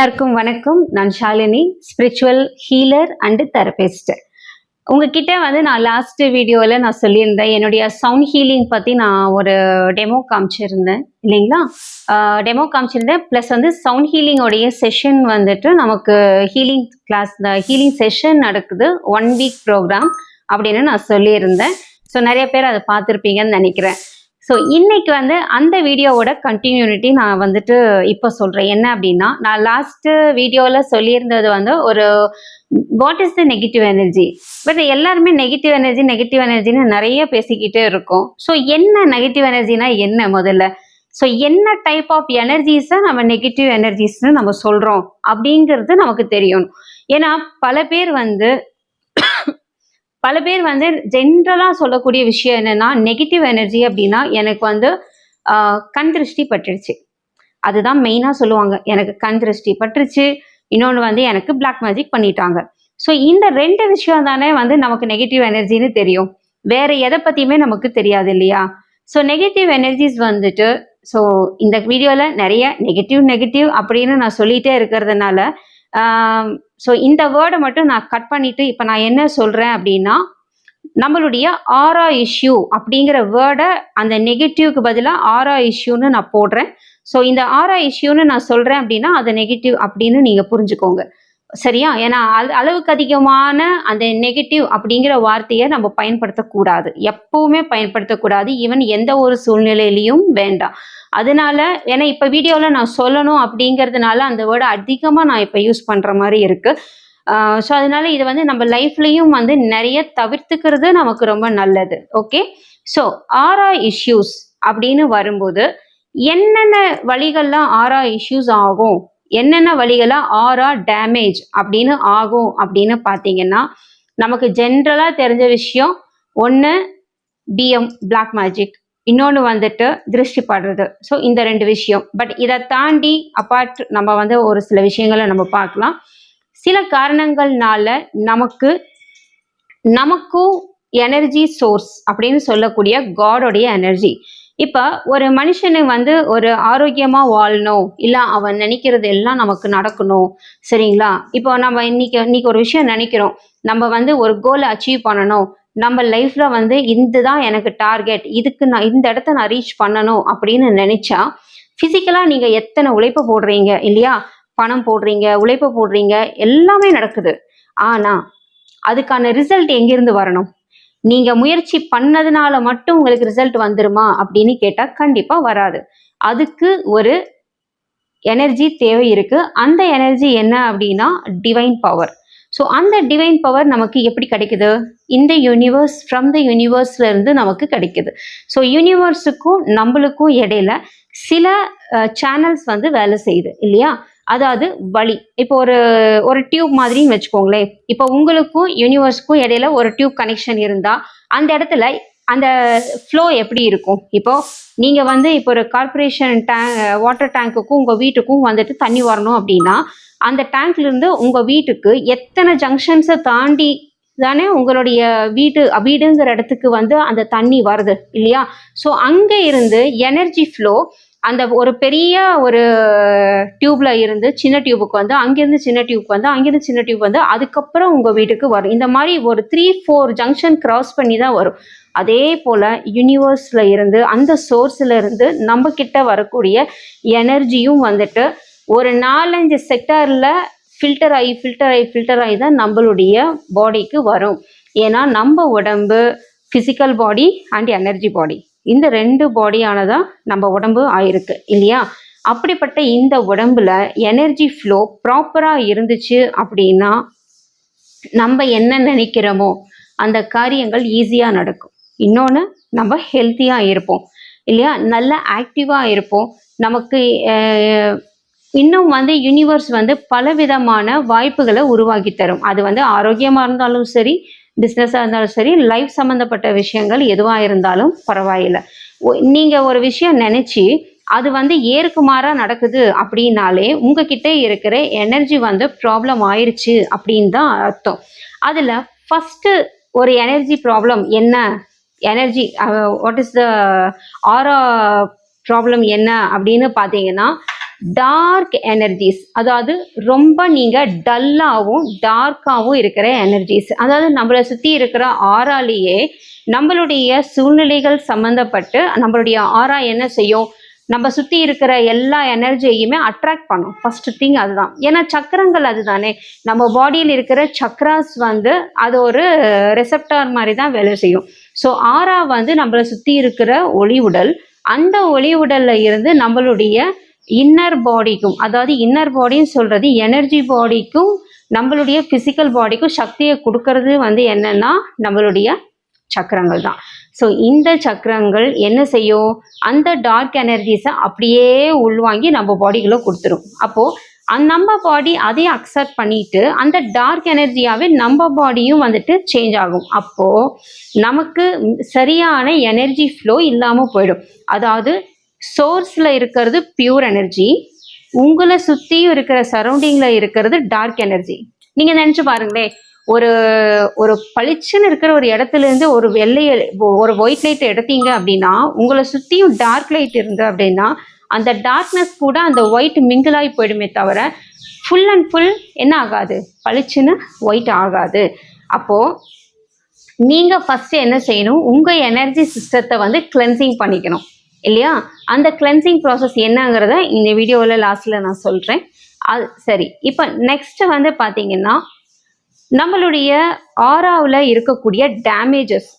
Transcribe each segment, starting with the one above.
எல்லாருக்கும் வணக்கம். நான் Shalini spiritual healer and therapist உங்ககிட்ட வந்து நான் லாஸ்ட் வீடியோவில் நான் சொல்லியிருந்தேன் என்னுடைய சவுண்ட் ஹீலிங் பற்றி நான் ஒரு டெமோ காமிச்சிருந்தேன் இல்லைங்களா? டெமோ காமிச்சிருந்தேன் ப்ளஸ் வந்து சவுண்ட் ஹீலிங்கோடைய செஷன் வந்துட்டு நமக்கு ஹீலிங் கிளாஸ் ஹீலிங் செஷன் நடக்குது ஒன் வீக் ப்ரோக்ராம் அப்படின்னு நான் சொல்லியிருந்தேன். ஸோ நிறைய பேர் அதை பார்த்துருப்பீங்கன்னு நினைக்கிறேன். ஸோ இன்னைக்கு வந்து அந்த வீடியோவோட கண்டினியூனிட்டி நான் வந்துட்டு இப்போ சொல்கிறேன் என்ன அப்படின்னா நான் லாஸ்ட்டு வீடியோவில் சொல்லியிருந்தது வந்து ஒரு what is the negative energy but எல்லாருமே நெகட்டிவ் எனர்ஜி நெகட்டிவ் எனர்ஜின்னு நிறைய பேசிக்கிட்டே இருக்கோம். ஸோ என்ன நெகட்டிவ் எனர்ஜினா என்ன முதல்ல? ஸோ என்ன டைப் ஆஃப் எனர்ஜிஸை நம்ம நெகட்டிவ் எனர்ஜிஸ்னு நம்ம சொல்கிறோம் அப்படிங்கிறது நமக்கு தெரியணும். ஏன்னா பல பேர் வந்து பல பேர் வந்து ஜென்ரலாக சொல்லக்கூடிய விஷயம் என்னென்னா நெகட்டிவ் எனர்ஜி அப்படின்னா எனக்கு வந்து கண் திருஷ்டி பட்டுருச்சு. அதுதான் மெயினாக சொல்லுவாங்க. எனக்கு கண் திருஷ்டி பட்டுருச்சு. இன்னொன்று வந்து எனக்கு பிளாக் மேஜிக் பண்ணிட்டாங்க. ஸோ இந்த ரெண்டு விஷயம் தானே வந்து நமக்கு நெகட்டிவ் எனர்ஜின்னு தெரியும். வேற எதை பற்றியுமே நமக்கு தெரியாது இல்லையா? ஸோ நெகட்டிவ் எனர்ஜிஸ் வந்துட்டு ஸோ இந்த வீடியோவில் நிறைய நெகட்டிவ் நெகட்டிவ் அப்படின்னு நான் சொல்லிகிட்டே இருக்கிறதுனால ஸோ இந்த வேர்டை மட்டும் நான் கட் பண்ணிட்டு இப்போ நான் என்ன சொல்கிறேன் அப்படின்னா நம்மளுடைய ஆரா இஷ்யூ அப்படிங்கிற வேர்டை அந்த நெகட்டிவ்க்கு பதிலாக ஆரா இஷ்யூன்னு நான் போடுறேன். ஸோ இந்த ஆரா இஷ்யூன்னு நான் சொல்கிறேன் அப்படின்னா அது நெகட்டிவ் அப்படின்னு நீங்கள் புரிஞ்சுக்கோங்க. சரியா? ஏன்னா அளவுக்கு அதிகமான அந்த நெகட்டிவ் அப்படிங்கிற வார்த்தையை நம்ம பயன்படுத்தக்கூடாது. எப்பவுமே பயன்படுத்தக்கூடாது. ஈவன் எந்த ஒரு சூழ்நிலையிலையும் வேண்டாம். அதனால ஏன்னா இப்போ வீடியோவில் நான் சொல்லணும் அப்படிங்கிறதுனால அந்த வேர்டை அதிகமாக நான் இப்போ யூஸ் பண்ணுற மாதிரி இருக்குது ஸோ அதனால இது வந்து நம்ம லைஃப்லையும் வந்து நிறைய தவிர்த்துக்கிறது நமக்கு ரொம்ப நல்லது. ஓகே ஸோ ஆரா இஷ்யூஸ் அப்படின்னு வரும்போது என்னென்ன வழிகள்லாம் ஆரா இஷ்யூஸ் ஆகும்? என்னென்ன வழிகளாக ஆரா டேமேஜ் அப்படின்னு ஆகும் அப்படின்னு பார்த்தீங்கன்னா நமக்கு ஜென்ரலாக தெரிஞ்ச விஷயம் ஒன்று பிஎம் பிளாக் மேஜிக் இன்னொன்று வந்துட்டு திருஷ்டி படுறது. ஸோ இந்த ரெண்டு விஷயம். பட் இதை தாண்டி அப்பார்ட் நம்ம வந்து ஒரு சில விஷயங்களை நம்ம பார்க்கலாம். சில காரணங்கள்னால நமக்கு நமக்கும் எனர்ஜி சோர்ஸ் அப்படின்னு சொல்லக்கூடிய காடோடைய எனர்ஜி இப்போ ஒரு மனுஷனு வந்து ஒரு ஆரோக்கியமாக வாழணும். இல்லை அவன் நினைக்கிறது எல்லாம் நமக்கு நடக்கணும். சரிங்களா? இப்போ நம்ம இன்னைக்கு இன்னைக்கு ஒரு விஷயம் நினைக்கிறோம். நம்ம வந்து ஒரு கோலை அச்சீவ் பண்ணணும். நம்ம லைஃப்ல வந்து இதுதான் எனக்கு டார்கெட் இதுக்கு நான் இந்த இடத்த நான் ரீச் பண்ணணும் அப்படின்னு நினைச்சா பிசிக்கலா நீங்க எத்தனை உழைப்பு போடுறீங்க இல்லையா? பணம் போடுறீங்க உழைப்பு போடுறீங்க எல்லாமே நடக்குது. ஆனா அதுக்கான ரிசல்ட் எங்கிருந்து வரணும்? நீங்க முயற்சி பண்ணதுனால மட்டும் உங்களுக்கு ரிசல்ட் வந்துருமா அப்படின்னு கேட்டா கண்டிப்பா வராது. அதுக்கு ஒரு எனர்ஜி தேவை இருக்கு. அந்த எனர்ஜி என்ன அப்படின்னா டிவைன் பவர் ஸோ அந்த டிவைன் பவர் நமக்கு எப்படி கிடைக்குது? இந்த யூனிவர்ஸ் ஃப்ரம் த யூனிவர்ஸ்ல இருந்து நமக்கு கிடைக்குது. ஸோ யூனிவர்ஸுக்கும் நம்மளுக்கும் இடையில சில சேனல்ஸ் வந்து வேலை செய்யுது இல்லையா? அதாவது வழி இப்போ ஒரு ஒரு டியூப் மாதிரின்னு வச்சுக்கோங்களேன். இப்போ உங்களுக்கும் யூனிவர்ஸ்க்கும் இடையில ஒரு டியூப் கனெக்ஷன் இருந்தா அந்த இடத்துல அந்த ஃப்ளோ எப்படி இருக்கும்? இப்போ நீங்க வந்து இப்போ ஒரு கார்பரேஷன் டேங்க் வாட்டர் டேங்க்குக்கும் உங்க வீட்டுக்கும் வந்துட்டு தண்ணி வரணும் அப்படின்னா அந்த டேங்க்ல இருந்து உங்க வீட்டுக்கு எத்தனை ஜங்ஷன்ஸை தாண்டி தானே உங்களுடைய வீட்டு வீடுங்கிற இடத்துக்கு வந்து அந்த தண்ணி வருது இல்லையா? ஸோ அங்கே இருந்து எனர்ஜி ஃப்ளோ அந்த ஒரு பெரிய ஒரு டியூப்ல இருந்து சின்ன டியூபுக்கு வந்து அங்கேருந்து சின்ன டியூப் வந்து அங்கேருந்து சின்ன டியூப் வந்து அதுக்கப்புறம் உங்க வீட்டுக்கு வரும். இந்த மாதிரி ஒரு த்ரீ ஃபோர் ஜங்ஷன் கிராஸ் பண்ணி தான் வரும். அதே போல யூனிவர்ஸ்ல இருந்து அந்த சோர்ஸ்ல இருந்து நம்ம கிட்ட வரக்கூடிய எனர்ஜியும் வந்துட்டு ஒரு நாலஞ்சு செக்டார்ல ஃபில்டர் ஆகி ஃபில்டர் ஆகி ஃபில்டர் ஆகி தான் நம்மளுடைய பாடிக்கு வரும். ஏன்னா நம்ம உடம்பு physical body and energy body இந்த ரெண்டு பாடியானதான் நம்ம உடம்பு ஆயிருக்கு இல்லையா? அப்படிப்பட்ட இந்த உடம்புல எனர்ஜி ஃப்ளோ ப்ராப்பராக இருந்துச்சு அப்படின்னா நம்ம என்ன நினைக்கிறோமோ அந்த காரியங்கள் ஈஸியாக நடக்கும். இன்னொன்று நம்ம ஹெல்த்தியாக இருப்போம் இல்லையா? நல்ல ஆக்டிவாக இருப்போம். நமக்கு இன்னும் வந்து யூனிவர்ஸ் வந்து பலவிதமான வாய்ப்புகளை உருவாக்கி தரும். அது வந்து ஆரோக்கியமாக இருந்தாலும் சரி பிஸ்னஸாக இருந்தாலும் சரி லைஃப் சம்மந்தப்பட்ட விஷயங்கள் எதுவாக இருந்தாலும் பரவாயில்லை. நீங்கள் ஒரு விஷயம் நினச்சி அது வந்து ஏறுக்குமாறாக நடக்குது அப்படின்னாலே உங்ககிட்ட இருக்கிற எனர்ஜி வந்து ப்ராப்ளம் ஆயிடுச்சு அப்படின்னு தான் அர்த்தம். அதில் ஃபஸ்ட்டு ஒரு எனர்ஜி ப்ராப்ளம் என்ன? Energy what is the aura problem என்ன அப்படின்னு பார்த்தீங்கன்னா டார்க் எனர்ஜிஸ் அதாவது ரொம்ப நீங்கள் டல்லாகவும் டார்க்காகவும் இருக்கிற எனர்ஜிஸ் அதாவது நம்மளை சுற்றி இருக்கிற ஆறாலேயே நம்மளுடைய சூழ்நிலைகள் சம்மந்தப்பட்டு நம்மளுடைய ஆறா என்ன செய்யும்? நம்ம சுற்றி இருக்கிற எல்லா எனர்ஜியையுமே அட்ராக்ட் பண்ணும். ஃபஸ்ட்டு திங் அதுதான். ஏன்னா சக்கரங்கள் அதுதானே. நம்ம பாடியில் இருக்கிற சக்ராஸ் வந்து அது ஒரு ரெசப்டார் மாதிரி தான் வேலை செய்யும். ஸோ ஆறா வந்து நம்மளை சுற்றி இருக்கிற ஒளி உடல் அந்த ஒளி உடலில் இருந்து நம்மளுடைய இன்னர் பாடிக்கும் அதாவது இன்னர் பாடின்னு சொல்கிறது எனர்ஜி பாடிக்கும் நம்மளுடைய ஃபிசிக்கல் பாடிக்கும் சக்தியை கொடுக்கறது வந்து என்னென்னா நம்மளுடைய சக்கரங்கள் தான். ஸோ இந்த சக்கரங்கள் என்ன செய்யும்? அந்த டார்க் எனர்ஜிஸை அப்படியே உள்வாங்கி நம்ம பாடிக்குள்ளே கொடுத்துரும். அப்போது அந்த நம்ம பாடி அதை அக்செப்ட் பண்ணிட்டு அந்த டார்க் எனர்ஜியாகவே நம்ம பாடியும் வந்துட்டு சேஞ்ச் ஆகும். அப்போது நமக்கு சரியான எனர்ஜி ஃப்ளோ இல்லாமல் போயிடும். அதாவது சோர்ஸில் இருக்கிறது பியூர் எனர்ஜி உங்களை சுற்றியும் இருக்கிற சரௌண்டிங்கில் இருக்கிறது டார்க் எனர்ஜி நீங்கள் நினச்சி பாருங்களேன் ஒரு ஒரு பளிச்சுன்னு இருக்கிற ஒரு இடத்துல இருந்து ஒரு வெள்ளை ஒரு ஒயிட் லைட் எடுத்தீங்க அப்படின்னா உங்களை சுற்றியும் டார்க் லைட் இருந்து அப்படின்னா அந்த டார்க்னஸ் கூட அந்த ஒயிட் மிங்கிளாகி போயிடுமே தவிர ஃபுல் அண்ட் ஃபுல் என்ன ஆகாது? பளிச்சுன்னு ஒயிட் ஆகாது. அப்போது நீங்கள் ஃபஸ்ட்டு என்ன செய்யணும்? உங்கள் எனர்ஜி சிஸ்டத்தை வந்து கிளென்சிங் பண்ணிக்கணும். இல்லையா? அந்த கிளென்சிங் ப்ராசஸ் என்னங்கிறத இந்த வீடியோவில் லாஸ்ட்டில் நான் சொல்கிறேன் அது சரி இப்போ நெக்ஸ்ட் வந்து பார்த்தீங்கன்னா நம்மளுடைய ஆராவில் இருக்கக்கூடிய டேமேஜஸ்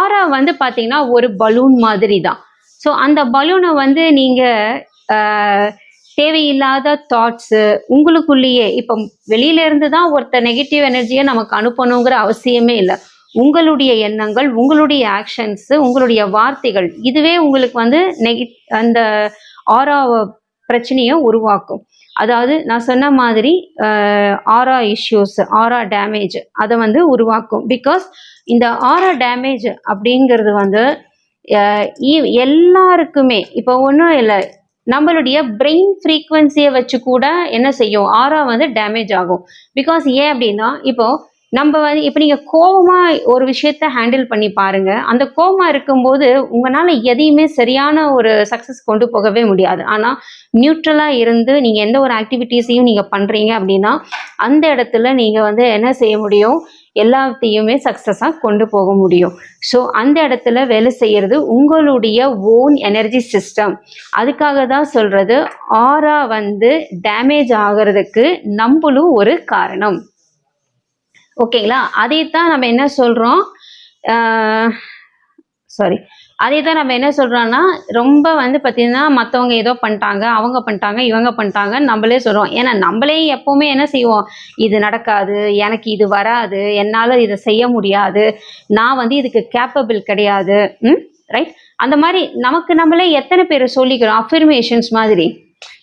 ஆரா வந்து பார்த்தீங்கன்னா ஒரு பலூன் மாதிரி தான் ஸோ அந்த பலூனை வந்து நீங்கள் தேவையில்லாத தாட்ஸு உங்களுக்குள்ளேயே இப்போ வெளியிலேருந்து தான் ஒருத்தர் நெகட்டிவ் எனர்ஜியை நமக்கு அனுப்பணுங்கிற அவசியமே இல்லை. உங்களுடைய எண்ணங்கள் உங்களுடைய ஆக்ஷன்ஸு உங்களுடைய வார்த்தைகள் இதுவே உங்களுக்கு வந்து நெகி அந்த ஆரா பிரச்சனையை உருவாக்கும். அதாவது நான் சொன்ன மாதிரி ஆரா இஷ்யூஸ் ஆரா டேமேஜ் அதை வந்து உருவாக்கும். பிகாஸ் இந்த ஆரா டேமேஜ் அப்படிங்கிறது வந்து எல்லாருக்குமே இப்போ ஒன்றும் இல்லை நம்மளுடைய பிரெயின் ஃப்ரீக்குவென்சியை வச்சு கூட என்ன செய்யும்? ஆரா வந்து டேமேஜ் ஆகும். பிகாஸ் ஏன் அப்படின்னா இப்போ நம்ம வந்து இப்போ நீங்கள் கோவமாக ஒரு விஷயத்த ஹேண்டில் பண்ணி பாருங்க. அந்த கோவமா இருக்கும்போது உங்களால் எதையுமே சரியான ஒரு சக்ஸஸ் கொண்டு போகவே முடியாது. ஆனால் நியூட்ரலாக இருந்து நீங்கள் எந்த ஒரு ஆக்டிவிட்டீஸையும் நீங்கள் பண்ணுறீங்க அப்படின்னா அந்த இடத்துல நீங்கள் வந்து என்ன செய்ய முடியும்? எல்லாத்தையுமே சக்ஸஸாக கொண்டு போக முடியும். ஸோ அந்த இடத்துல வேலை செய்கிறது உங்களுடைய ஓன் எனர்ஜி சிஸ்டம் அதுக்காக தான் சொல்கிறது ஆரா வந்து டேமேஜ் ஆகிறதுக்கு நம்மளும் ஒரு காரணம். ஓகேங்களா அதே தான் நம்ம என்ன சொல்கிறோம் சாரி அதே தான் நம்ம என்ன சொல்கிறோன்னா ரொம்ப வந்து பார்த்திங்கன்னா மற்றவங்க ஏதோ பண்ணிட்டாங்க அவங்க பண்ணிட்டாங்க இவங்க பண்ணிட்டாங்க நம்மளே சொல்கிறோம் ஏன்னா நம்மளே எப்போவுமே என்ன செய்வோம்? இது நடக்காது எனக்கு இது வராது என்னால் இதை செய்ய முடியாது நான் வந்து இதுக்கு கேப்பபிள் கிடையாது ம் ரைட் அந்த மாதிரி நமக்கு நம்மளே எத்தனை பேர் சொல்லிக்கிறோம்? அஃபர்மேஷன்ஸ் மாதிரி.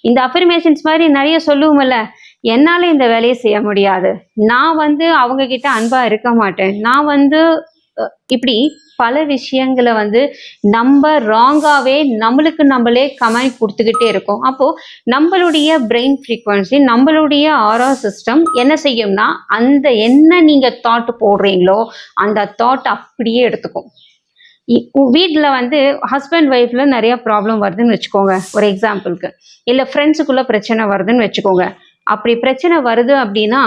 இந்த அஃபர்மேஷன்ஸ் மாதிரி நிறைய சொல்லுவோம்ல என்னால் இந்த வேலையை செய்ய முடியாது. நான் வந்து அவங்க கிட்ட அன்பா இருக்க மாட்டேன். நான் வந்து இப்படி பல விஷயங்களை வந்து நம்ம ராங்காகவே நம்மளுக்கு நம்மளே கமெண்ட் கொடுத்துக்கிட்டே இருக்கோம். அப்போ நம்மளுடைய பிரெயின் ஃப்ரீக்வன்சி நம்மளுடைய ஆரா சிஸ்டம் என்ன செய்யும்னா அந்த என்ன நீங்க தாட் போடுறீங்களோ அந்த தாட் அப்படியே எடுத்துக்கும். வீட்டில் வந்து ஹஸ்பண்ட் ஒய்ஃப்ல நிறைய ப்ராப்ளம் வருதுன்னு வச்சுக்கோங்க. ஒரு எக்ஸாம்பிளுக்கு இல்லை ஃப்ரெண்ட்ஸுக்குள்ள பிரச்சனை வருதுன்னு வச்சுக்கோங்க. அப்படி பிரச்சனை வருது அப்படின்னா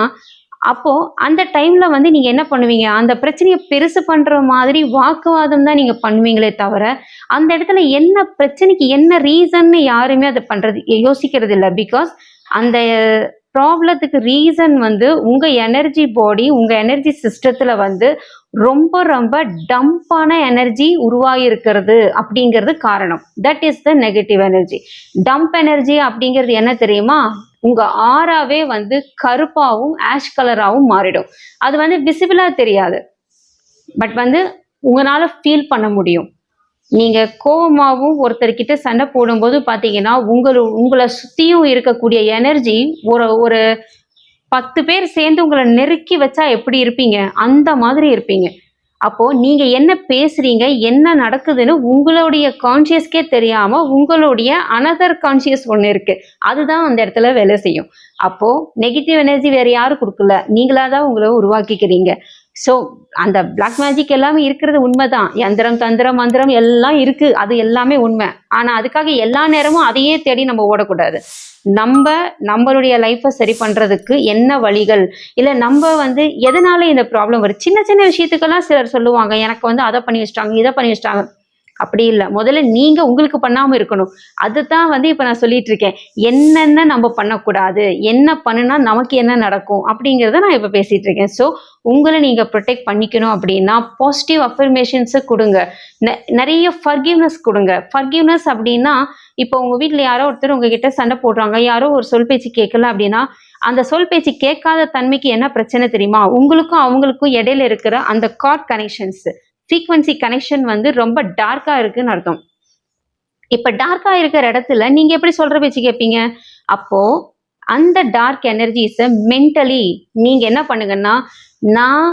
அப்போ அந்த டைம்ல வந்து நீங்க என்ன பண்ணுவீங்க? அந்த பிரச்சனையை பெருசு பண்ற மாதிரி வாக்குவாதம் தான் நீங்க பண்ணுவீங்களே தவிர அந்த இடத்துல என்ன பிரச்சனைக்கு என்ன ரீசன்னு யாருமே அதை பண்றது யோசிக்கிறது இல்லை. பிகாஸ் அந்த ப்ராப்ளத்துக்கு ரீசன் வந்து உங்க எனர்ஜி பாடி உங்க எனர்ஜி சிஸ்டத்துல வந்து ரொம்ப ரொம்ப டம்பான எனர்ஜி உருவாகிருக்கிறது அப்படிங்கிறது காரணம். That is the negative energy dump energy அப்படிங்கிறது என்ன தெரியுமா? உங்க ஆறாவே வந்து கருப்பாகவும் ஆஷ் கலராகவும் மாறிடும். அது வந்து விசிபிளா தெரியாது. பட் வந்து உங்களால ஃபீல் பண்ண முடியும். நீங்க கோபமாகவும் ஒருத்தர்கிட்ட சண்டை போடும்போது பாத்தீங்கன்னா உங்களு உங்களை சுத்தியும் இருக்கக்கூடிய எனர்ஜி ஒரு ஒரு பத்து பேர் சேர்ந்து உங்களை நெருக்கி வச்சா எப்படி இருப்பீங்க? அந்த மாதிரி இருப்பீங்க. அப்போ நீங்க என்ன பேசுறீங்க என்ன நடக்குதுன்னு உங்களுடைய கான்சியஸ்க்கே தெரியாம உங்களுடைய அனதர் கான்சியஸ் ஒன்று இருக்கு. அதுதான் அந்த இடத்துல வேலை செய்யும். அப்போ நெகட்டிவ் எனர்ஜி வேற யாரும் கொடுக்கல. நீங்களாக தான் உங்களை உருவாக்கிக்கிறீங்க. ஸோ அந்த பிளாக் மேஜிக் எல்லாமே இருக்கிறது உண்மைதான். யந்திரம் தந்திரம் மந்திரம் எல்லாம் இருக்கு. அது எல்லாமே உண்மை. ஆனா அதுக்காக எல்லா நேரமும் அதையே தேடி நம்ம ஓடக்கூடாது. நம்ம நம்மளுடைய லைஃப்பை சரி பண்றதுக்கு என்ன வழிகள்? இல்லை நம்ம வந்து எதனால இந்த ப்ராப்ளம் வருது? சின்ன சின்ன விஷயத்துக்கெல்லாம் சிலர் சொல்லுவாங்க எனக்கு வந்து அதை பண்ணி வச்சிட்டாங்க இதை பண்ணி வச்சிட்டாங்க. அப்படி இல்லை. முதல்ல நீங்க உங்களுக்கு பண்ணாம இருக்கணும். அதுதான் வந்து இப்ப நான் சொல்லிட்டு இருக்கேன். என்னென்ன நம்ம பண்ணக்கூடாது? என்ன பண்ணுனா நமக்கு என்ன நடக்கும்? அப்படிங்கிறத நான் இப்ப பேசிட்டு இருக்கேன். ஸோ உங்களை நீங்க ப்ரொடெக்ட் பண்ணிக்கணும் அப்படின்னா பாசிட்டிவ் அஃபர்மேஷன்ஸை கொடுங்க. நெ- நிறைய ஃபர்கிவ்னஸ் கொடுங்க. ஃபர்கிவ்னஸ் அப்படின்னா இப்போ உங்க வீட்டில் யாரோ ஒருத்தர் உங்ககிட்ட சண்டை போடுறாங்க. யாரோ ஒரு சொல் பேச்சு கேட்கல அப்படின்னா அந்த சொல் பேச்சு கேட்காத தன்மைக்கு என்ன பிரச்சனை தெரியுமா? உங்களுக்கும் அவங்களுக்கும் இடையில இருக்கிற அந்த கார்ட் கனெக்ஷன்ஸ் ஃப்ரீக்வன்சி கனெக்ஷன் வந்து ரொம்ப டார்க்காக இருக்குன்னு அர்த்தம். இப்போ டார்க்காக இருக்கிற இடத்துல நீங்கள் எப்படி சொல்கிற பேச்சு கேட்பீங்க அப்போது அந்த டார்க் எனர்ஜிஸை மென்டலி நீங்கள் என்ன பண்ணுங்கன்னா நான்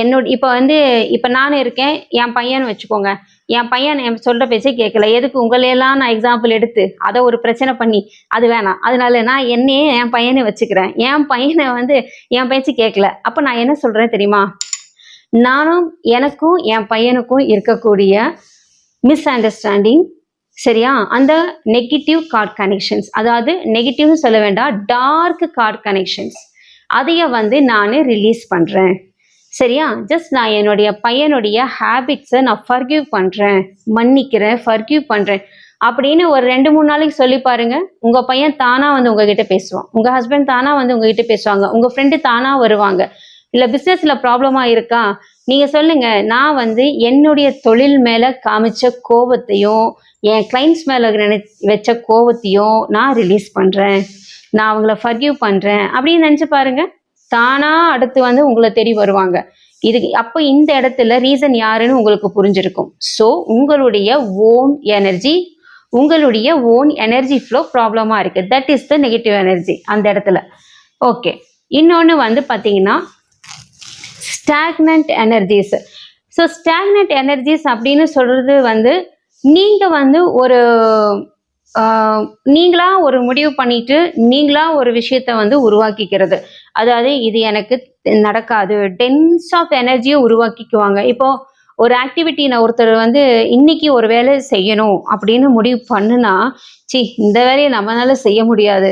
என்னோட இப்போ வந்து இப்போ நான் இருக்கேன் என் பையன் வச்சுக்கோங்க. என் பையன் என் சொல்கிற பேச்சே கேட்கல எதுக்கு உங்களையெல்லாம் நான் எக்ஸாம்பிள் எடுத்து அதை ஒரு பிரச்சனை பண்ணி அது வேணாம். அதனால நான் என்னையே என் பையனை வச்சுக்கிறேன். என் பையனை வந்து என் பேச்சு கேட்கல அப்போ நான் என்ன சொல்கிறேன் தெரியுமா? நானும் எனக்கும் என் பையனுக்கும் இருக்கக்கூடிய மிஸ் அண்டர்ஸ்டாண்டிங் சரியா? அந்த நெகட்டிவ் கார்ட் கனெக்ஷன்ஸ் அதாவது நெகட்டிவ்னு சொல்ல வேண்டாம் டார்க் கார்ட் கனெக்ஷன்ஸ் அதைய வந்து நான் ரிலீஸ் பண்ணுறேன் சரியா? ஜஸ்ட் நான் என்னுடைய பையனுடைய ஹேபிட்ஸை நான் ஃபர்கியூவ் பண்ணுறேன் மன்னிக்கிறேன் ஃபர்கியூவ் பண்ணுறேன் அப்படின்னு ஒரு ரெண்டு மூணு நாளைக்கு சொல்லி பாருங்க. உங்க பையன் தானா வந்து உங்ககிட்ட பேசுவான். உங்க ஹஸ்பண்ட் தானா வந்து உங்ககிட்ட பேசுவாங்க. உங்க ஃப்ரெண்டு தானா வருவாங்க. இல்ல பிசினஸ்ல ப்ராப்ளமா இருக்கா? நீங்க சொல்லுங்க. நான் வந்து என்னுடைய தொழில் மேல காமிச்ச கோபத்தையும் என் கிளைண்ட்ஸ் மேல நினை வச்ச கோபத்தையும் நான் ரிலீஸ் பண்றேன். நான் அவங்கள ஃபர்கியூ பண்றேன். அப்படின்னு நினைச்சு பாருங்க. தானா அடுத்து வந்து உங்களை தேடி வருவாங்க. இது அப்போ இந்த இடத்துல ரீசன் யாருன்னு உங்களுக்கு புரிஞ்சிருக்கும். ஸோ உங்களுடைய ஓன் எனர்ஜி உங்களுடைய ஓன் எனர்ஜி ஃப்ளோ ப்ராப்ளமா இருக்கு. That is the negative energy அந்த இடத்துல. ஓகே இன்னொன்று வந்து பார்த்தீங்கன்னா stagnant energies so stagnant energies அப்படின்னு சொல்கிறது வந்து நீங்கள் வந்து ஒரு நீங்களா ஒரு முடிவு பண்ணிட்டு நீங்களா ஒரு விஷயத்த வந்து உருவாக்கிக்கிறது. அதாவது இது எனக்கு நடக்காது. டென்ஸ் ஆஃப் எனர்ஜியை உருவாக்கிக்குவாங்க. இப்போ ஒரு ஆக்டிவிட்டி நான் ஒருத்தர் வந்து இன்னைக்கு ஒரு வேலை செய்யணும் அப்படின்னு முடிவு பண்ணுனா சி இந்த வேலையை நம்மளால செய்ய முடியாது.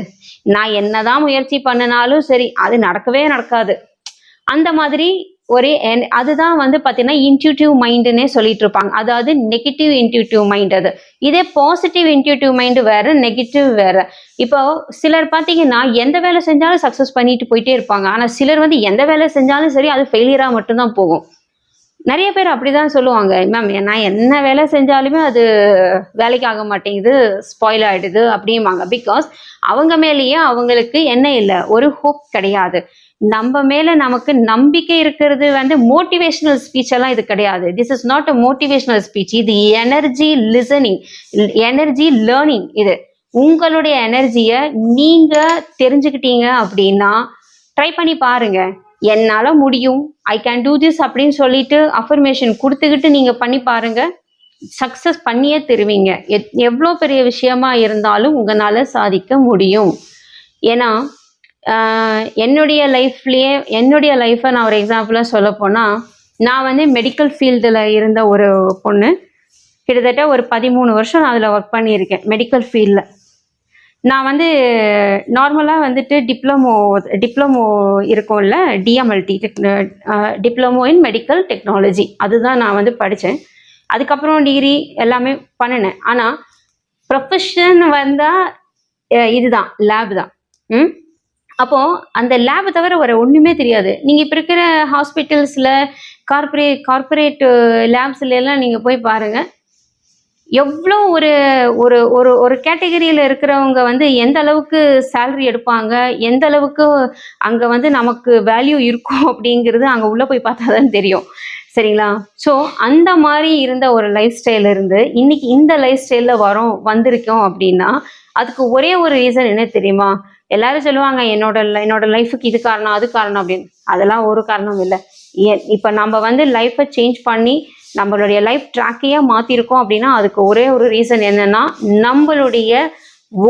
நான் என்னதான் முயற்சி பண்ணினாலும் சரி அது நடக்கவே நடக்காது. அந்த மாதிரி ஒரு அதுதான் வந்து பார்த்தீங்கன்னா இன்ட்யூட்டிவ் மைண்டுன்னே சொல்லிட்டு இருப்பாங்க அதாவது நெகட்டிவ் இன்ட்யூட்டிவ் மைண்ட் அது. இதே பாசிட்டிவ் இன்ட்யூட்டிவ் மைண்டு வேற நெகட்டிவ் வேற. இப்போ சிலர் பார்த்தீங்கன்னா எந்த வேலை செஞ்சாலும் சக்ஸஸ் பண்ணிட்டு போயிட்டே இருப்பாங்க. ஆனால் சிலர் வந்து எந்த வேலை செஞ்சாலும் சரி அது ஃபெயிலியராக மட்டும்தான் போகும். நிறைய பேர் அப்படிதான் சொல்லுவாங்க. மேம் நான் என்ன வேலை செஞ்சாலுமே அது வேலைக்கு ஆக மாட்டேங்குது ஸ்பாயில் ஆயிடுது அப்படிம்பாங்க. பிகாஸ் அவங்க மேலேயே அவங்களுக்கு என்ன இல்லை. ஒரு ஹோப் கிடையாது. நம்ம மேல நமக்கு நம்பிக்கை இருக்கிறது வந்து மோட்டிவேஷனல் ஸ்பீச் எல்லாம் இது கிடையாது. This is not a motivational speech இது எனர்ஜி லிசனிங் எனர்ஜி லேர்னிங் இது. உங்களுடைய எனர்ஜியை நீங்க தெரிஞ்சுக்கிட்டீங்க அப்படின்னா ட்ரை பண்ணி பாருங்க. என்னால முடியும். ஐ கேன் டூ திஸ் அப்படின்னு சொல்லிட்டு அஃபர்மேஷன் கொடுத்துக்கிட்டு நீங்க பண்ணி பாருங்க. சக்சஸ் பண்ணியே தருவீங்க. எத்- எவ்வளோ பெரிய விஷயமா இருந்தாலும் உங்களால சாதிக்க முடியும். ஏன்னா என்னுடைய லைஃப்லேயே என்னுடைய லைஃப்பை நான் ஒரு எக்ஸாம்பிளாக சொல்ல போனால் நான் வந்து மெடிக்கல் ஃபீல்டில் இருந்த ஒரு பொண்ணு. கிட்டத்தட்ட ஒரு பதிமூணு வருஷம் நான் அதில் ஒர்க் பண்ணியிருக்கேன் மெடிக்கல் ஃபீல்டில் நான் வந்து நார்மலாக வந்துட்டு டிப்ளமோ டிப்ளமோ இருக்கும்ல DMLT diploma in medical technology அதுதான் நான் வந்து படித்தேன் அதுக்கப்புறம் டிகிரி எல்லாமே பண்ணினேன். ஆனால் ப்ரொஃபஷன் வந்தால் இதுதான் லேப் தான். ம்? அப்போது அந்த லேபை தவிர வர ஒன்றுமே தெரியாது. நீங்கள் இப்போ இருக்கிற ஹாஸ்பிட்டல்ஸில் கார்ப்பரேட் கார்பரேட் லேப்ஸ்ல எல்லாம் நீங்கள் போய் பாருங்கள் எவ்வளோ ஒரு ஒரு ஒரு ஒரு கேட்டகரியில் இருக்கிறவங்க வந்து எந்த அளவுக்கு சேலரி எடுப்பாங்க எந்த அளவுக்கு அங்கே வந்து நமக்கு வேல்யூ இருக்கும் அப்படிங்கிறது அங்கே உள்ளே போய் பார்த்தா தான் தெரியும். சரிங்களா? ஸோ அந்த மாதிரி இருந்த ஒரு லைஃப் ஸ்டைல இருந்து இன்னைக்கு இந்த லைஃப் ஸ்டைலில் வரோம் வந்திருக்கோம் அப்படின்னா அதுக்கு ஒரே ஒரு ரீசன் என்ன தெரியுமா? எல்லாரும் சொல்லுவாங்க என்னோட என்னோட லைஃபுக்கு இது காரணம் அது காரணம் அப்படின்னு. அதெல்லாம் ஒரு காரணம் இல்லை. ஏன் இப்போ நம்ம வந்து லைஃப்பை சேஞ்ச் பண்ணி நம்மளுடைய லைஃப் ட்ராக்கையே மாற்றிருக்கோம் அப்படின்னா அதுக்கு ஒரே ஒரு ரீசன் என்னன்னா நம்மளுடைய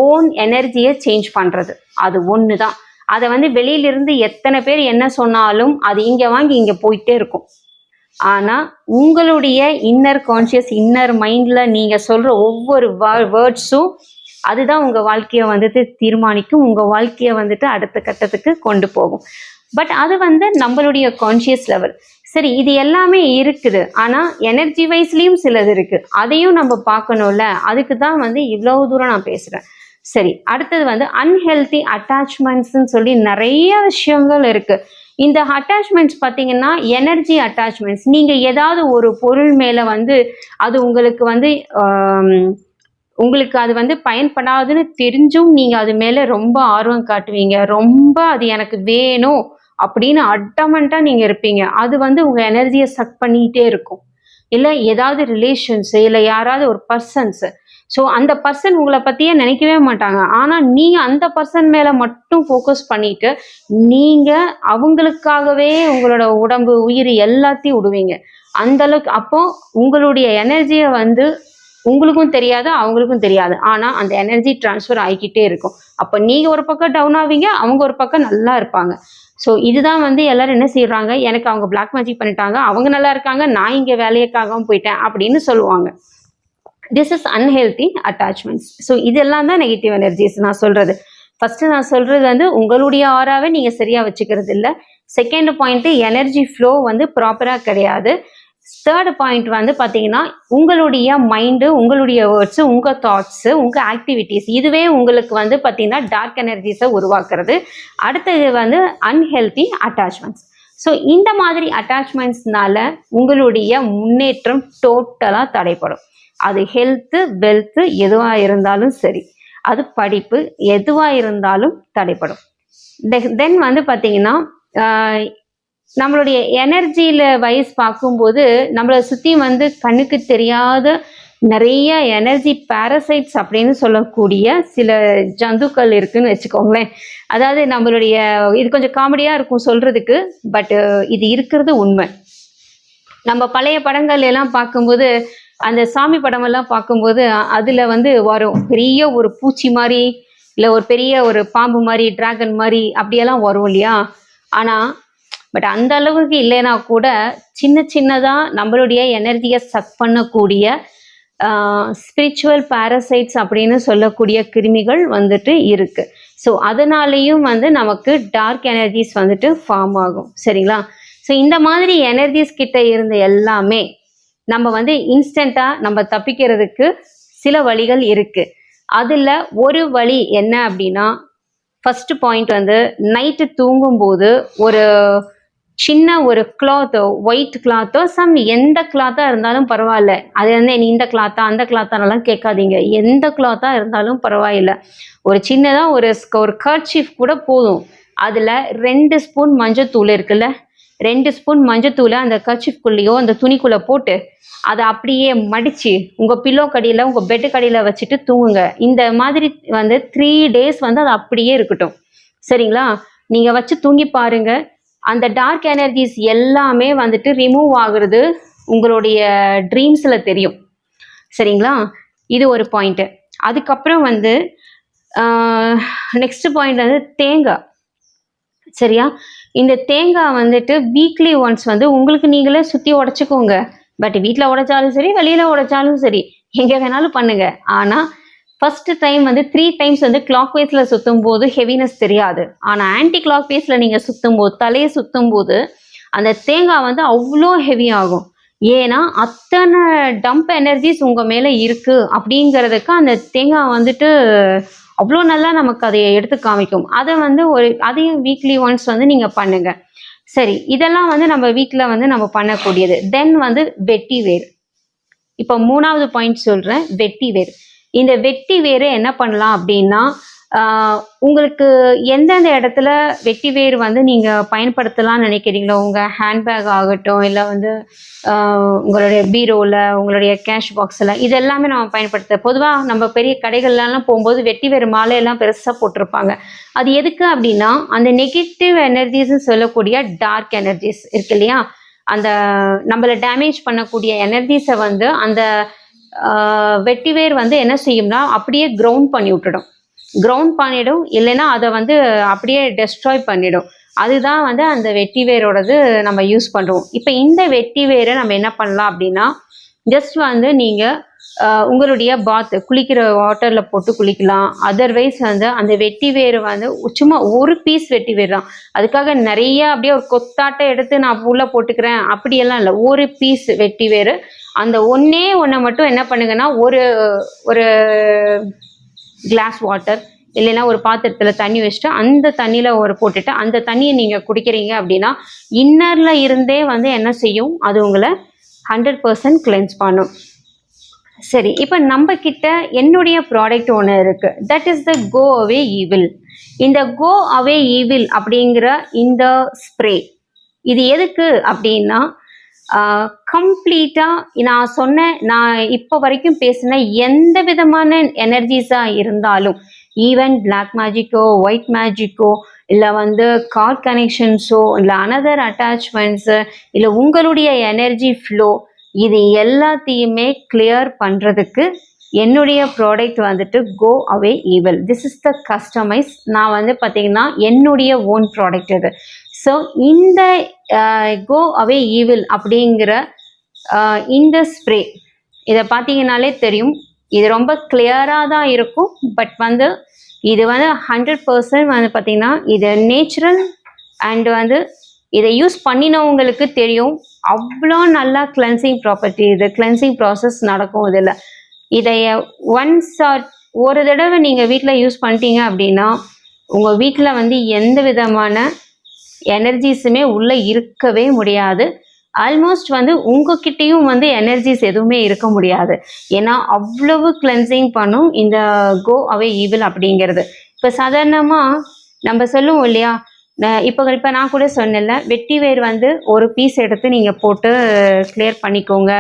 ஓன் எனர்ஜியை சேஞ்ச் பண்ணுறது அது ஒன்று தான் அதை வந்து வெளியிலிருந்து எத்தனை பேர் என்ன சொன்னாலும் அது இங்கே வாங்கி இங்கே போயிட்டே இருக்கும். ஆனா உங்களுடைய இன்னர் கான்ஷியஸ் இன்னர் மைண்ட்ல நீங்க சொல்ற ஒவ்வொரு வேர்ட்ஸும் அதுதான் உங்க வாழ்க்கையை வந்துட்டு தீர்மானிக்கும். உங்க வாழ்க்கையை வந்துட்டு அடுத்த கட்டத்துக்கு கொண்டு போகும். பட் அது வந்து நம்மளுடைய கான்ஷியஸ் லெவல் சரி இது எல்லாமே இருக்குது. ஆனா எனர்ஜி வைஸ்லயும் சிலது இருக்கு. அதையும் நம்ம பார்க்கணும்ல. அதுக்கு தான் வந்து இவ்வளவு தூரம் நான் பேசுறேன். சரி அடுத்தது வந்து அன்ஹெல்தி அட்டாச்மெண்ட்ஸ்ன்னு சொல்லி நிறைய விஷயங்கள் இருக்குது இந்த அட்டாச்மெண்ட்ஸ் பார்த்தீங்கன்னா எனர்ஜி அட்டாச்மெண்ட்ஸ் நீங்கள் ஏதாவது ஒரு பொருள் மேலே வந்து அது உங்களுக்கு வந்து உங்களுக்கு அது வந்து பயன்படாதுன்னு தெரிஞ்சும் நீங்கள் அது மேலே ரொம்ப ஆர்வம் காட்டுவீங்க. ரொம்ப அது எனக்கு வேணும் அப்படின்னு அட்டமெண்ட்டாக நீங்கள் இருப்பீங்க. அது வந்து உங்கள் எனர்ஜியை சக் பண்ணிகிட்டே இருக்கும். இல்லை ஏதாவது ரிலேஷன்ஸு இல்லை யாராவது ஒரு பர்சன்ஸு ஸோ அந்த பர்சன் உங்களை பற்றியே நினைக்கவே மாட்டாங்க. ஆனால் நீங்கள் அந்த பர்சன் மேலே மட்டும் ஃபோக்கஸ் பண்ணிட்டு நீங்கள் அவங்களுக்காகவே உங்களோட உடம்பு உயிர் எல்லாத்தையும் விடுவீங்க. அந்த அளவுக்கு அப்போ உங்களுடைய எனர்ஜியை வந்து உங்களுக்கும் தெரியாது அவங்களுக்கும் தெரியாது. ஆனால் அந்த எனர்ஜி ட்ரான்ஸ்ஃபர் ஆகிக்கிட்டே இருக்கும். அப்போ நீங்கள் ஒரு பக்கம் டவுன் ஆவீங்க அவங்க ஒரு பக்கம் நல்லா இருப்பாங்க. ஸோ இதுதான் வந்து எல்லாரும் என்ன செய்கிறாங்க எனக்கு அவங்க பிளாக் மேஜிக் பண்ணிட்டாங்க அவங்க நல்லா இருக்காங்க நான் இங்கே வேலையக்காகவும் போயிட்டேன் அப்படின்னு சொல்லுவாங்க. This is unhealthy attachments so இதெல்லாம் தான் நெகட்டிவ் எனர்ஜிஸ் நான் சொல்றது. ஃபர்ஸ்ட் நான் சொல்றது வந்து உங்களுடைய ஆறாவை நீங்க சரியா வச்சுக்கிறது இல்லை. செகண்ட் பாயிண்ட் எனர்ஜி ஃப்ளோ வந்து ப்ராப்பரா கிடையாது. தேர்ட் பாயிண்ட் வந்து பார்த்தீங்கன்னா உங்களுடைய மைண்டு உங்களுடைய வேர்ட்ஸு உங்கள் தாட்ஸு உங்கள் ஆக்டிவிட்டீஸ் இதுவே உங்களுக்கு வந்து பார்த்தீங்கன்னா டார்க் எனர்ஜிஸை உருவாக்குறது. அடுத்தது வந்து அன்ஹெல்தி அட்டாச்மெண்ட்ஸ் ஸோ இந்த மாதிரி அட்டாச்மெண்ட்ஸ்னால உங்களுடைய முன்னேற்றம் டோட்டலாக தடைப்படும் அது ஹெல்த்து வெல்த்து எதுவாக இருந்தாலும் சரி. அது படிப்பு எதுவாக இருந்தாலும் தடைப்படும் தென் வந்து பார்த்தீங்கன்னா நம்மளுடைய எனர்ஜியில் வயசு பார்க்கும்போது நம்மளை சுற்றி வந்து கண்ணுக்கு தெரியாத நிறைய எனர்ஜி பாரசைட்ஸ் அப்படின்னு சொல்லக்கூடிய சில ஜந்துக்கள் இருக்குன்னு வச்சுக்கோங்களேன். அதாவது நம்மளுடைய இது கொஞ்சம் காமெடியாக இருக்கும் சொல்கிறதுக்கு பட் இது இருக்கிறது உண்மை. நம்ம பழைய படங்கள் எல்லாம் பார்க்கும்போது அந்த சாமி படமெல்லாம் பார்க்கும்போது அதில் அதுல வந்து வரும் பெரிய ஒரு பூச்சி மாதிரி இல்லை ஒரு பெரிய ஒரு பாம்பு மாதிரி டிராகன் மாதிரி அப்படியெல்லாம் வரும் இல்லையா? ஆனா பட் அந்த அளவுக்கு இல்லைன்னா கூட சின்ன சின்னதா நம்மளுடைய எனர்ஜியை சக் பண்ணக்கூடிய ஸ்பிரிச்சுவல் பாரசைட்ஸ் அப்படின்னு சொல்லக்கூடிய கிருமிகள் வந்துட்டு இருக்கு. ஸோ அதனாலேயும் வந்து நமக்கு டார்க் எனர்ஜிஸ் வந்துட்டு ஃபார்ம் ஆகும். சரிங்களா? ஸோ இந்த மாதிரி எனர்ஜிஸ் கிட்ட இருந்த எல்லாமே நம்ம வந்து இன்ஸ்டண்ட்டாக நம்ம தப்பிக்கிறதுக்கு சில வழிகள் இருக்குது அதில் ஒரு வழி என்ன அப்படின்னா ஃபஸ்ட்டு பாயிண்ட் வந்து நைட்டு தூங்கும்போது ஒரு சின்ன ஒரு கிளாத்தோ ஒயிட் கிளாத்தோ சம் எந்த கிளாத்தாக இருந்தாலும் பரவாயில்ல. அது வந்து நீ இந்த கிளாத்தா அந்த கிளாத்தானெல்லாம் கேட்காதீங்க. எந்த கிளாத்தாக இருந்தாலும் பரவாயில்ல. ஒரு சின்னதாக ஒரு ஒரு கர்ச்சீஃப் கூட போதும். அதில் ரெண்டு ஸ்பூன் மஞ்சத்தூள் இருக்குல்ல? ரெண்டு ஸ்பூன் மஞ்சத்தூளை அந்த கர்ச்சிஃப்குள்ளேயோ அந்த துணிக்குள்ளே போட்டு அதை அப்படியே மடித்து உங்கள் பில்லோ கடியில் உங்கள் பெட்டு கடியில் வச்சுட்டு தூங்குங்க. இந்த மாதிரி வந்து த்ரீ டேஸ் வந்து அது அப்படியே இருக்கட்டும். சரிங்களா? நீங்கள் வச்சு தூங்கி பாருங்க. அந்த டார்க் எனர்ஜிஸ் எல்லாமே வந்துட்டு ரிமூவ் ஆகுறது உங்களுடைய ட்ரீம்ஸில் தெரியும். சரிங்களா? இது ஒரு பாயிண்ட்டு அதுக்கப்புறம் வந்து நெக்ஸ்ட் பாயிண்ட் வந்து தேங்காய். சரியா? இந்த தேங்காய் வந்துட்டு வீக்லி ஒன்ஸ் வந்து உங்களுக்கு நீங்களே சுற்றி உடச்சிக்கோங்க. பட் வீட்டில் உடைச்சாலும் சரி வெளியில் உடைச்சாலும் சரி எங்கே வேணாலும் பண்ணுங்க. ஆனால் ஃபர்ஸ்ட் டைம் வந்து த்ரீ டைம்ஸ் வந்து கிளாக் வைஸில் சுற்றும் போது ஹெவினஸ் தெரியாது. ஆனால் ஆன்டி கிளாக் வைஸில் நீங்கள் சுற்றும் போது தலையை சுற்றும் போது அந்த தேங்காய் வந்து அவ்வளோ ஹெவி ஆகும். ஏன்னா அத்தனை டம்ப் எனர்ஜிஸ் உங்கள் மேலே இருக்குது அப்படிங்கிறதுக்கு அந்த தேங்காய் வந்துட்டு அவ்வளோ நல்லா நமக்கு அதை எடுத்து காமிக்கும். அதை வந்து ஒரு அதையும் வீக்லி ஒன்ஸ் வந்து நீங்கள் பண்ணுங்க. சரி இதெல்லாம் வந்து நம்ம வீட்டில் வந்து நம்ம பண்ணக்கூடியது. தென் வந்து வெட்டி வேர். இப்போ மூணாவது பாயிண்ட் சொல்கிறேன் வெட்டி வேர். இந்த வெட்டி வேர் என்ன பண்ணலாம் அப்படின்னா உங்களுக்கு எந்தெந்த இடத்துல வெட்டி வேர் வந்து நீங்கள் பயன்படுத்தலாம்னு நினைக்கிறீங்களோ? உங்கள் ஹேண்ட்பேக் ஆகட்டும் இல்லை வந்து உங்களுடைய பீரோவில் உங்களுடைய கேஷ் பாக்ஸில் இது எல்லாமே நம்ம பயன்படுத்த பொதுவாக நம்ம பெரிய கடைகள்லாம் போகும்போது வெட்டி வேறு மாலையெல்லாம் பெருசாக போட்டிருப்பாங்க. அது எதுக்கு அப்படின்னா அந்த நெகட்டிவ் எனர்ஜிஸ்ன்னு சொல்லக்கூடிய டார்க் எனர்ஜிஸ் இருக்கு இல்லையா? அந்த நம்மளை டேமேஜ் பண்ணக்கூடிய எனர்ஜிஸை வந்து அந்த வெட்டி வெட்டிவேர் வந்து என்ன செய்யும்னா அப்படியே கிரவுண்ட் பண்ணி விட்டுடும். கிரவுண்ட் பண்ணிடும். இல்லைன்னா அதை வந்து அப்படியே டெஸ்ட்ராய் பண்ணிடும். அதுதான் வந்து அந்த வெட்டி வேரோடது நம்ம யூஸ் பண்ணுறோம் இப்போ இந்த வெட்டி வேரை நம்ம என்ன பண்ணலாம் அப்படின்னா ஜஸ்ட் வந்து நீங்கள் உங்களுடைய பாத் குளிக்கிற வாட்டரில் போட்டு குளிக்கலாம். அதர்வைஸ் வந்து அந்த வெட்டி வேர் வந்து சும்மா ஒரு பீஸ் வெட்டி வேர் தான். அதுக்காக நிறைய அப்படியே ஒரு கொத்தாட்டை எடுத்து நான் உள்ளே போட்டுக்கிறேன். அப்படியெல்லாம் இல்லை. ஒரு பீஸ் வெட்டி வேர். அந்த ஒன்றே ஒன்றை மட்டும் என்ன பண்ணுங்கன்னா ஒரு ஒரு கிளாஸ் வாட்டர் இல்லைன்னா ஒரு பாத்திரத்தில் தண்ணி வச்சுட்டு அந்த தண்ணியில் ஒரு போட்டுட்டு அந்த தண்ணியை நீங்கள் குடிக்கிறீங்க அப்படின்னா இன்னரில் இருந்தே வந்து என்ன செய்யும்? அது உங்களை ஹண்ட்ரட் பர்சன்ட் கிளென்ஸ் பண்ணும். சரி இப்போ நம்ம கிட்ட என்னுடைய ப்ராடக்ட் ஒன்று இருக்கு. That is the go away evil இந்த கோ அவே ஈவில் அப்படிங்கிற இந்த ஸ்ப்ரே இது எதுக்கு அப்படின்னா கம்ப்ளீட்டாக நான் சொன்ன நான் இப்போ வரைக்கும் பேசின எந்த விதமான எனர்ஜிஸாக இருந்தாலும் ஈவன் பிளாக் மேஜிக்கோ ஒயிட் மேஜிக்கோ இல்லை வந்து கார்ட் கனெக்ஷன்ஸோ இல்லை அனதர் அட்டாச்மெண்ட்ஸு இல்லை உங்களுடைய எனர்ஜி ஃப்ளோ இது எல்லாத்தையுமே கிளியர் பண்ணுறதுக்கு என்னுடைய ப்ராடக்ட் வந்துட்டு go away evil this is the customise நான் வந்து பார்த்தீங்கன்னா என்னுடைய ஓன் ப்ராடக்ட் இது. ஸோ இந்த கோ அவே ஈவில் அப்படிங்கிற இந்த ஸ்ப்ரே இதை பார்த்தீங்கனாலே தெரியும். இது ரொம்ப கிளியராக தான் இருக்கும். பட் வந்து இது வந்து ஹண்ட்ரட் பர்சன்ட் வந்து பார்த்தீங்கன்னா இது நேச்சுரல் அண்ட் வந்து இதை யூஸ் பண்ணினவங்களுக்கு தெரியும். அவ்வளோ நல்லா கிளென்சிங் ப்ராப்பர்ட்டி இது கிளென்சிங் ப்ராசஸ் நடக்கும் இதில். இதை ஒன்ஸ் ஆர் ஒரு தடவை நீங்கள் வீட்டில் யூஸ் பண்ணிட்டீங்க அப்படின்னா உங்கள் வீட்டில் வந்து எந்த விதமான எனர்ஜிஸுமே உள்ளே இருக்கவே முடியாது. ஆல்மோஸ்ட் வந்து உங்ககிட்டயும் வந்து எனர்ஜிஸ் எதுவுமே இருக்க முடியாது. ஏன்னா அவ்வளவு கிளென்சிங் பண்ணும் இந்த கோ அவே ஈவில் அப்படிங்கிறது. இப்போ சாதாரணமாக நம்ம சொல்லுவோம் இல்லையா? இப்போ இப்போ நான் கூட சொன்னேன்ல வெட்டி வேர் வந்து ஒரு பீஸ் எடுத்து நீங்கள் போட்டு கிளியர் பண்ணிக்கோங்க.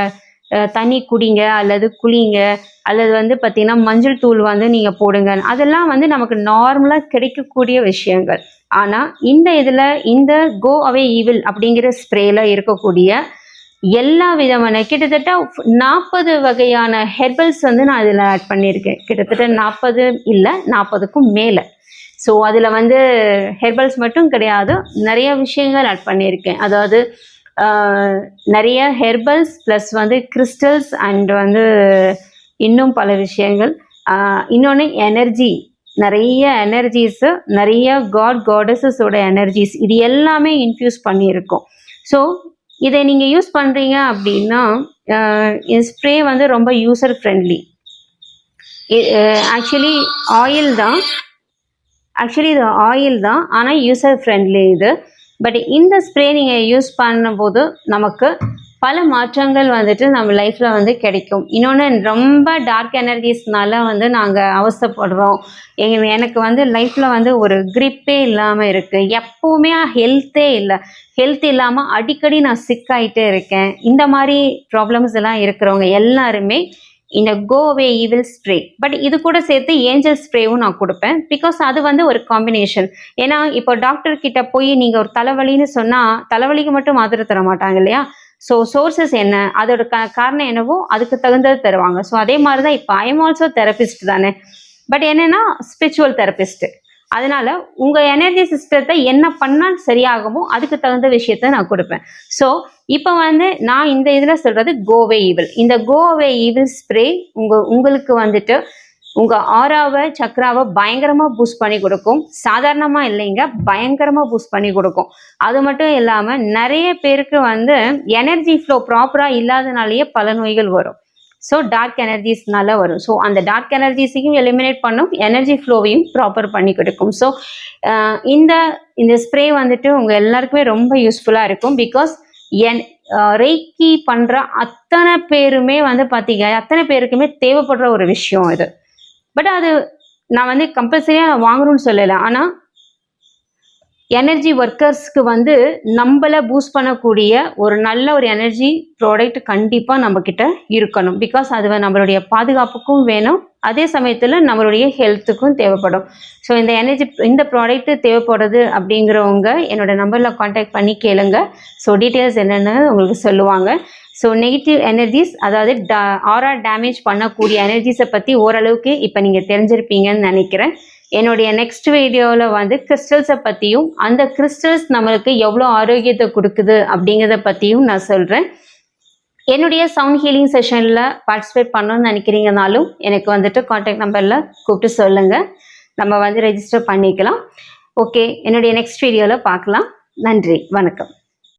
தண்ணி குடிங்க அல்லது குளிங்க அல்லது வந்து பார்த்தீங்கன்னா மஞ்சள் தூள் வந்து நீங்கள் போடுங்க. அதெல்லாம் வந்து நமக்கு நார்மலாக கிடைக்கக்கூடிய விஷயங்கள். ஆனால் இந்த இதில் இந்த கோ அவே ஈவில் அப்படிங்கிற ஸ்ப்ரேல இருக்கக்கூடிய எல்லா விதமான கிட்டத்தட்ட நாற்பது வகையான ஹெர்பல்ஸ் வந்து நான் இதில் ஆட் பண்ணியிருக்கேன். கிட்டத்தட்ட நாற்பது இல்லை நாற்பதுக்கும் மேலே. ஸோ அதில் வந்து ஹெர்பல்ஸ் மட்டும் கிடையாது நிறைய விஷயங்கள் ஆட் பண்ணியிருக்கேன். அதாவது நிறைய ஹெர்பல்ஸ் ப்ளஸ் வந்து கிறிஸ்டல்ஸ் அண்ட் வந்து இன்னும் பல விஷயங்கள். இன்னொன்று எனர்ஜி நிறைய எனர்ஜிஸு நிறைய காட் காடஸஸோட எனர்ஜிஸ் இது எல்லாமே இன்ஃப்யூஸ் பண்ணியிருக்கோம். ஸோ இதை நீங்கள் யூஸ் பண்ணுறீங்க அப்படின்னா ஸ்ப்ரே வந்து ரொம்ப யூசர் ஃப்ரெண்ட்லி ஆக்சுவலி ஆயில் தான். ஆக்சுவலி இது ஆயில் தான் ஆனால் யூசர் ஃப்ரெண்ட்லி இது. பட் இந்த ஸ்ப்ரே நீங்கள் யூஸ் பண்ணும்போது நமக்கு பல மாற்றங்கள் வந்துட்டு நம்ம லைஃப்பில் வந்து கிடைக்கும். இன்னொன்று ரொம்ப டார்க் எனர்ஜிஸ்னால வந்து நாங்கள் அவசப்படுறோம். எனக்கு வந்து லைஃப்பில் வந்து ஒரு க்ரிப்பே இல்லாமல் இருக்குது எப்போவுமே ஹெல்த்தே இல்லை. ஹெல்த் இல்லாமல் அடிக்கடி நான் சிக் ஆகிட்டே இருக்கேன். இந்த மாதிரி ப்ராப்ளம்ஸ் எல்லாம் இருக்கிறவங்க எல்லாருமே இந்த கோவே ஈவில் ஸ்ப்ரே பட் இது கூட சேர்த்து ஏஞ்சல் ஸ்ப்ரேவும் நான் கொடுப்பேன். பிகாஸ் அது வந்து ஒரு காம்பினேஷன் ஏன்னா இப்போ டாக்டர் கிட்ட போய் நீங்கள் ஒரு தலைவலின்னு சொன்னால் தலைவலிக்கு மட்டும் மாத்திரை தர மாட்டாங்க இல்லையா? ஸோ சோர்சஸ் என்ன? அதோட க காரணம் என்னவோ அதுக்கு தகுந்தது தருவாங்க. ஸோ அதே மாதிரி தான் இப்போ ஐஎம் ஆல்சோ தெரபிஸ்ட் தானே. பட் என்னென்னா ஸ்பிரிச்சுவல் தெரபிஸ்ட்டு அதனால உங்க எனர்ஜி சிஸ்டத்தை என்ன பண்ணால் சரியாகுமோ அதுக்கு தகுந்த விஷயத்த நான் கொடுப்பேன். ஸோ இப்போ வந்து நான் இந்த இதில் சொல்றது கோவே ஈவில் இந்த கோவே ஈவில் ஸ்ப்ரே உங்க உங்களுக்கு வந்துட்டு உங்க ஆறாவை சக்ராவை பயங்கரமா பூஸ்ட் பண்ணி கொடுக்கும். சாதாரணமா இல்லைங்க பயங்கரமா பூஸ்ட் பண்ணி கொடுக்கும். அது மட்டும் இல்லாம நிறைய பேருக்கு வந்து எனர்ஜி ஃப்ளோ ப்ராப்பரா இல்லாதனாலேயே பல நோய்கள் வரும். ஸோ டார்க் எனர்ஜிஸ்னால வரும். ஸோ அந்த டார்க் எனர்ஜிஸையும் எலிமினேட் பண்ணும் எனர்ஜி ஃப்ளோவையும் ப்ராப்பர் பண்ணி கொடுக்கும். ஸோ இந்த இந்த ஸ்ப்ரே வந்துட்டு உங்கள் எல்லாருக்குமே ரொம்ப யூஸ்ஃபுல்லாக இருக்கும் பிகாஸ் என் ரெய்க்கி பண்ணுற அத்தனை பேருமே வந்து பார்த்தீங்க அத்தனை பேருக்குமே தேவைப்படுற ஒரு விஷயம் இது. பட் அது நான் வந்து கம்பல்சரியாக வாங்கணும்னு சொல்லலை. ஆனால் எனர்ஜி ஒர்க்கர்ஸ்க்கு வந்து நம்மளை பூஸ்ட் பண்ணக்கூடிய ஒரு நல்ல ஒரு எனர்ஜி ப்ராடக்ட் கண்டிப்பாக நம்மக்கிட்ட இருக்கணும். பிகாஸ் அது நம்மளுடைய பாதுகாப்புக்கும் வேணும். அதே சமயத்தில் நம்மளுடைய ஹெல்த்துக்கும் தேவைப்படும். ஸோ இந்த எனர்ஜி இந்த ப்ராடக்ட்டு தேவைப்படுறது அப்படிங்கிறவங்க என்னோட நம்பரில் காண்டாக்ட் பண்ணி கேளுங்க. ஸோ டீட்டெயில்ஸ் என்னென்னு உங்களுக்கு சொல்லுவாங்க. ஸோ நெகட்டிவ் எனர்ஜிஸ் அதாவது டா ஆரா டேமேஜ் பண்ணக்கூடிய எனர்ஜிஸை பற்றி ஓரளவுக்கு இப்போ நீங்கள் தெரிஞ்சிருப்பீங்கன்னு நினைக்கிறேன். என்னுடைய நெக்ஸ்ட் வீடியோவில் வந்து கிறிஸ்டல்ஸை பற்றியும் அந்த கிறிஸ்டல்ஸ் நம்மளுக்கு எவ்வளோ ஆரோக்கியத்தை கொடுக்குது அப்படிங்கிறத பற்றியும் நான் சொல்கிறேன் என்னுடைய சவுண்ட் ஹீலிங் செஷனில் பார்ட்டிசிபேட் பண்ணணும்னு நினைக்கிறீங்கனாலும் எனக்கு வந்துட்டு காண்டாக்ட் நம்பரில் கூப்பிட்டு சொல்லுங்கள் நம்ம வந்து ரெஜிஸ்டர் பண்ணிக்கலாம். ஓகே என்னுடைய நெக்ஸ்ட் வீடியோவில் பார்க்கலாம். நன்றி வணக்கம்.